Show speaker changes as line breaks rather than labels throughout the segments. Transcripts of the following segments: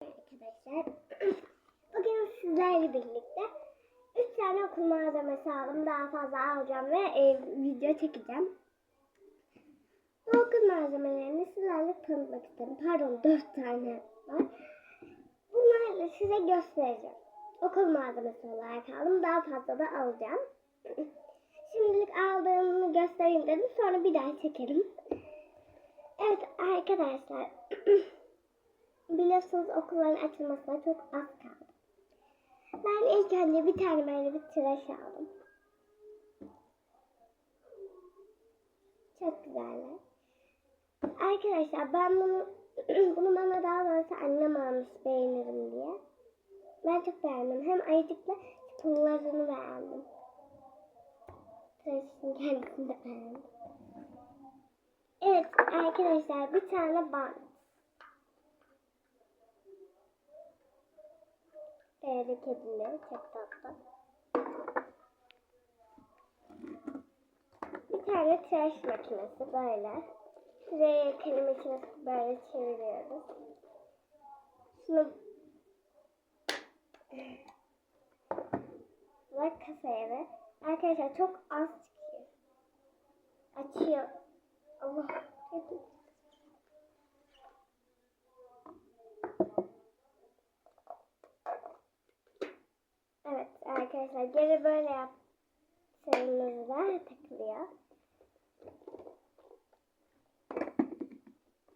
Arkadaşlar bugün sizlerle birlikte 3 tane okul malzemesi aldım. Daha fazla alacağım ve e, video çekeceğim. Bu okul malzemelerini sizlerle tanıtmak istedim. Pardon 4 tane var. Bunları size göstereceğim. Okul malzemesi olarak aldım. Daha fazla da alacağım. Şimdilik aldığımı göstereyim dedim. Sonra bir daha çekelim. Evet arkadaşlar. Biliyorsunuz okulların açılmasına çok az kaldı. Ben ilk önce bir tane böyle bir tıraş aldım. Çok güzeller. Arkadaşlar ben bunu bunu bana daha doğrusu annem almış beğenirim diye. Ben çok beğendim. Hem ayıcıkla pullarını beğendim. Tıraşın kendisini de beğendim. Evet arkadaşlar bir tane bant. Böyle kedili çok tatlı. Bir tane tıraş makinesi böyle. Şuraya kalem makinesi böyle çeviriyoruz. Şunu Bak kasaya ve arkadaşlar çok az çıkıyor. Açıyor. Allah. kötü. Evet arkadaşlar geri böyle yaptığımızda takılıyor.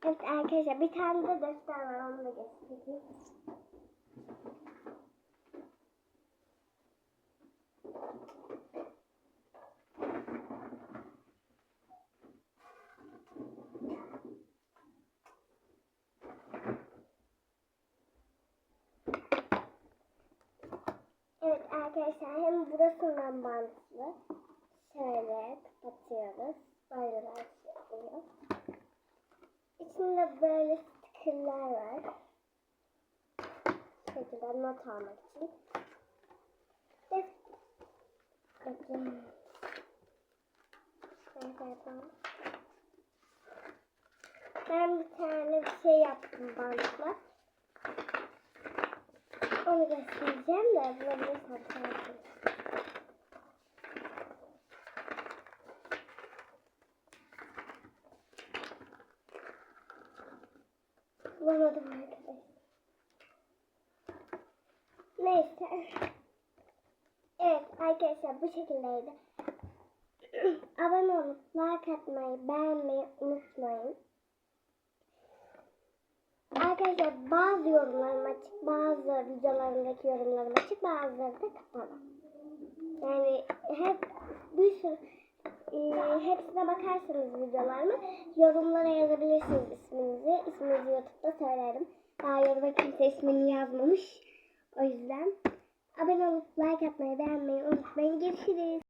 Evet arkadaşlar bir tane de defter var onu da göstereyim. Evet arkadaşlar hem burasından bantlı. Şöyle kapatıyoruz. Böyle başlıyor. İçinde böyle stickerlar var. Bu şekilde not almak için. Bakın. Ben bir tane bir şey yaptım bantla. Onu göstereceğim de bulabilirsem sanki. Bulamadım arkadaşlar. Neyse. Evet arkadaşlar bu şekildeydi. Abone olup like atmayı, beğenmeyi unutmayın. Arkadaşlar bazı yorumlarım açık, bazı videolarımdaki yorumlarım açık, bazıları da kapalı. Yani hep bir sürü e, hepsine bakarsanız videolarımı yorumlara yazabilirsiniz isminizi. İsminizi YouTube'da söylerim. Daha yoruma kimse ismini yazmamış. O yüzden abone olup like atmayı, beğenmeyi unutmayın. Görüşürüz.